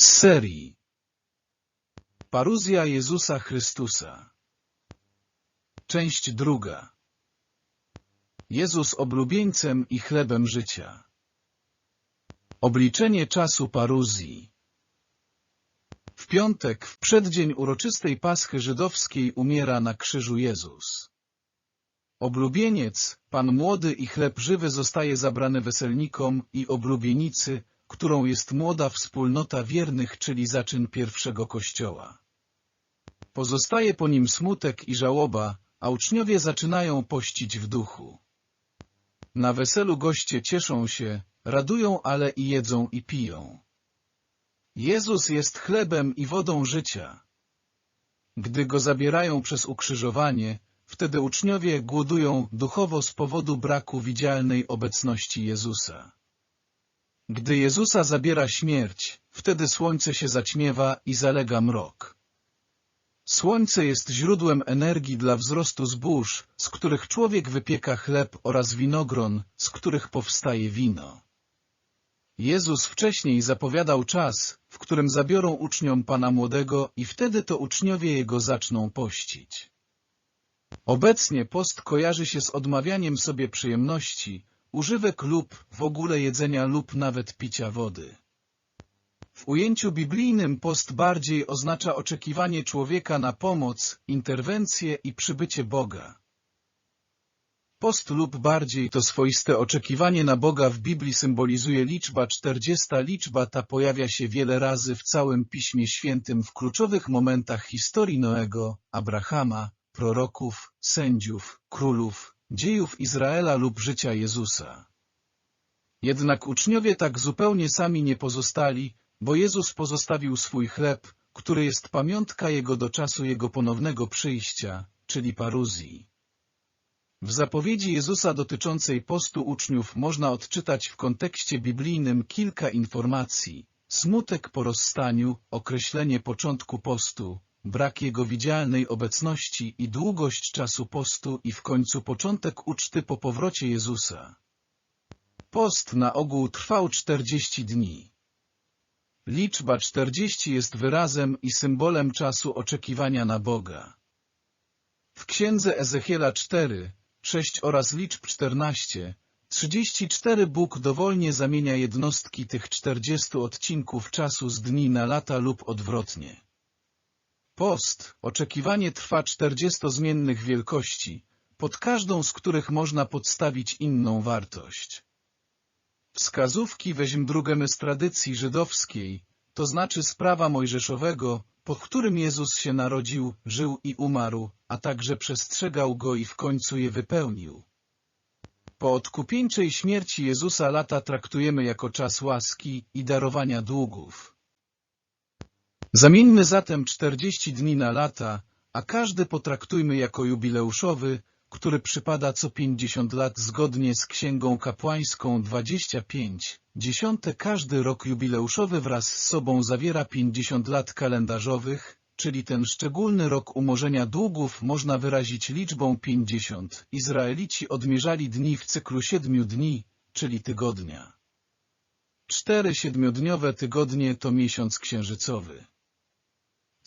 Z serii. Paruzja Jezusa Chrystusa. Część druga. Jezus oblubieńcem i chlebem życia. Obliczenie czasu paruzji. W piątek, w przeddzień uroczystej Paschy żydowskiej umiera na krzyżu Jezus. Oblubieniec, Pan młody i chleb żywy zostaje zabrany weselnikom i oblubienicy, którą jest młoda wspólnota wiernych, czyli zaczyn pierwszego kościoła. Pozostaje po nim smutek i żałoba, a uczniowie zaczynają pościć w duchu. Na weselu goście cieszą się, radują, ale i jedzą i piją. Jezus jest chlebem i wodą życia. Gdy go zabierają przez ukrzyżowanie, wtedy uczniowie głodują duchowo z powodu braku widzialnej obecności Jezusa. Gdy Jezusa zabiera śmierć, wtedy słońce się zaćmiewa i zalega mrok. Słońce jest źródłem energii dla wzrostu zbóż, z których człowiek wypieka chleb oraz winogron, z których powstaje wino. Jezus wcześniej zapowiadał czas, w którym zabiorą uczniom Pana Młodego i wtedy to uczniowie Jego zaczną pościć. Obecnie post kojarzy się z odmawianiem sobie przyjemności, używek lub w ogóle jedzenia lub nawet picia wody. W ujęciu biblijnym post bardziej oznacza oczekiwanie człowieka na pomoc, interwencję i przybycie Boga. Post lub bardziej to swoiste oczekiwanie na Boga w Biblii symbolizuje liczba 40. Liczba ta pojawia się wiele razy w całym Piśmie Świętym w kluczowych momentach historii Noego, Abrahama, proroków, sędziów, królów, dziejów Izraela lub życia Jezusa. Jednak uczniowie tak zupełnie sami nie pozostali, bo Jezus pozostawił swój chleb, który jest pamiątka Jego do czasu Jego ponownego przyjścia, czyli paruzji. W zapowiedzi Jezusa dotyczącej postu uczniów można odczytać w kontekście biblijnym kilka informacji. Smutek po rozstaniu, określenie początku postu, brak jego widzialnej obecności i długość czasu postu i w końcu początek uczty po powrocie Jezusa. Post na ogół trwał 40 dni. Liczba 40 jest wyrazem i symbolem czasu oczekiwania na Boga. W księdze Ezechiela 4, 6 oraz liczb 14, 34 Bóg dowolnie zamienia jednostki tych 40 odcinków czasu z dni na lata lub odwrotnie. Post, oczekiwanie trwa 40 zmiennych wielkości, pod każdą z których można podstawić inną wartość. Wskazówki weźm drugemy z tradycji żydowskiej, to znaczy z prawa mojżeszowego, pod którym Jezus się narodził, żył i umarł, a także przestrzegał go i w końcu je wypełnił. Po odkupieńczej śmierci Jezusa lata traktujemy jako czas łaski i darowania długów. Zamieńmy zatem 40 dni na lata, a każdy potraktujmy jako jubileuszowy, który przypada co 50 lat zgodnie z Księgą Kapłańską 25. Dziesiąte każdy rok jubileuszowy wraz z sobą zawiera 50 lat kalendarzowych, czyli ten szczególny rok umorzenia długów można wyrazić liczbą 50. Izraelici odmierzali dni w cyklu siedmiu dni, czyli tygodnia. Cztery siedmiodniowe tygodnie to miesiąc księżycowy.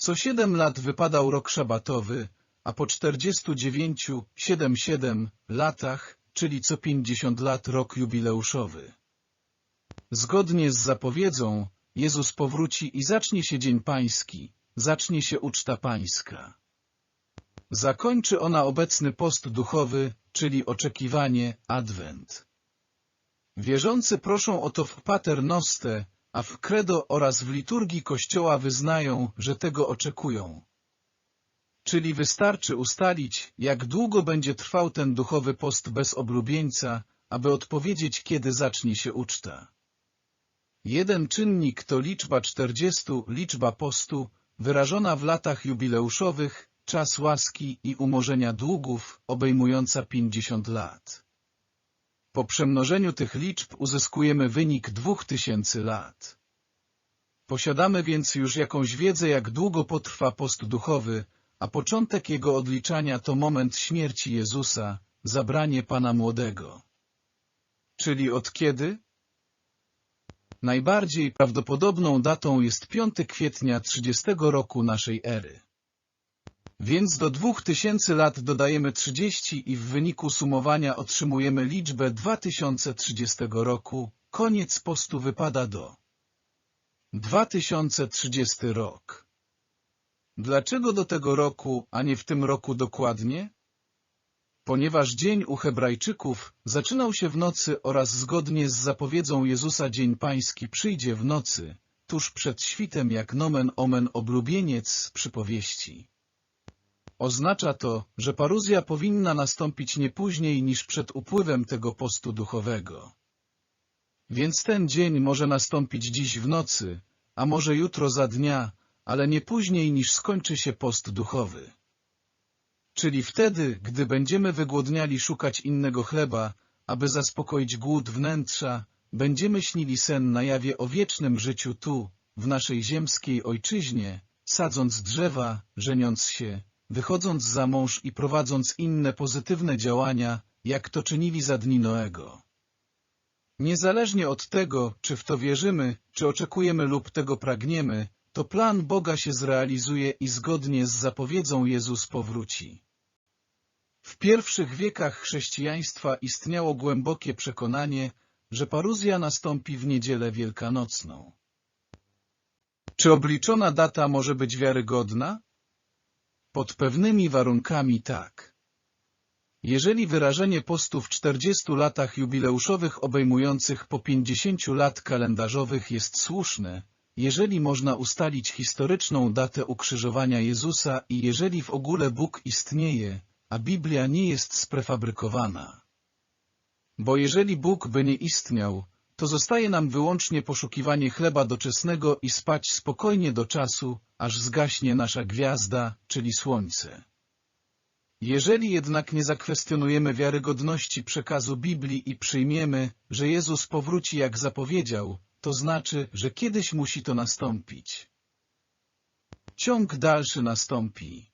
Co siedem lat wypadał rok szabatowy, a po 49, 7-7 latach, czyli co 50 lat rok jubileuszowy. Zgodnie z zapowiedzą, Jezus powróci i zacznie się Dzień Pański, zacznie się uczta pańska. Zakończy ona obecny post duchowy, czyli oczekiwanie, adwent. Wierzący proszą o to w Pater Noste, a w credo oraz w liturgii Kościoła wyznają, że tego oczekują. Czyli wystarczy ustalić, jak długo będzie trwał ten duchowy post bez oblubieńca, aby odpowiedzieć, kiedy zacznie się uczta. Jeden czynnik to liczba 40, liczba postu, wyrażona w latach jubileuszowych, czas łaski i umorzenia długów, obejmująca 50 lat. Po przemnożeniu tych liczb uzyskujemy wynik 2000 lat. Posiadamy więc już jakąś wiedzę, jak długo potrwa post duchowy, a początek jego odliczania to moment śmierci Jezusa, zabranie Pana Młodego. Czyli od kiedy? Najbardziej prawdopodobną datą jest 5 kwietnia 30 roku naszej ery. Więc do 2000 lat dodajemy 30 i w wyniku sumowania otrzymujemy liczbę 2030 roku. Koniec postu wypada do 2030 rok. Dlaczego do tego roku, a nie w tym roku dokładnie? Ponieważ dzień u Hebrajczyków zaczynał się w nocy oraz zgodnie z zapowiedzią Jezusa Dzień Pański przyjdzie w nocy, tuż przed świtem jak nomen omen oblubieniec z przypowieści. Oznacza to, że paruzja powinna nastąpić nie później niż przed upływem tego postu duchowego. Więc ten dzień może nastąpić dziś w nocy, a może jutro za dnia, ale nie później niż skończy się post duchowy. Czyli wtedy, gdy będziemy wygłodniali szukać innego chleba, aby zaspokoić głód wnętrza, będziemy śnili sen na jawie o wiecznym życiu tu, w naszej ziemskiej ojczyźnie, sadząc drzewa, żeniąc się, wychodząc za mąż i prowadząc inne pozytywne działania, jak to czynili za dni Noego. Niezależnie od tego, czy w to wierzymy, czy oczekujemy lub tego pragniemy, to plan Boga się zrealizuje i zgodnie z zapowiedzą Jezus powróci. W pierwszych wiekach chrześcijaństwa istniało głębokie przekonanie, że paruzja nastąpi w niedzielę wielkanocną. Czy obliczona data może być wiarygodna? Pod pewnymi warunkami tak. Jeżeli wyrażenie postu w 40 latach jubileuszowych obejmujących po 50 lat kalendarzowych jest słuszne, jeżeli można ustalić historyczną datę ukrzyżowania Jezusa i jeżeli w ogóle Bóg istnieje, a Biblia nie jest sprefabrykowana. Bo jeżeli Bóg by nie istniał, to zostaje nam wyłącznie poszukiwanie chleba doczesnego i spać spokojnie do czasu, aż zgaśnie nasza gwiazda, czyli słońce. Jeżeli jednak nie zakwestionujemy wiarygodności przekazu Biblii i przyjmiemy, że Jezus powróci jak zapowiedział, to znaczy, że kiedyś musi to nastąpić. Ciąg dalszy nastąpi.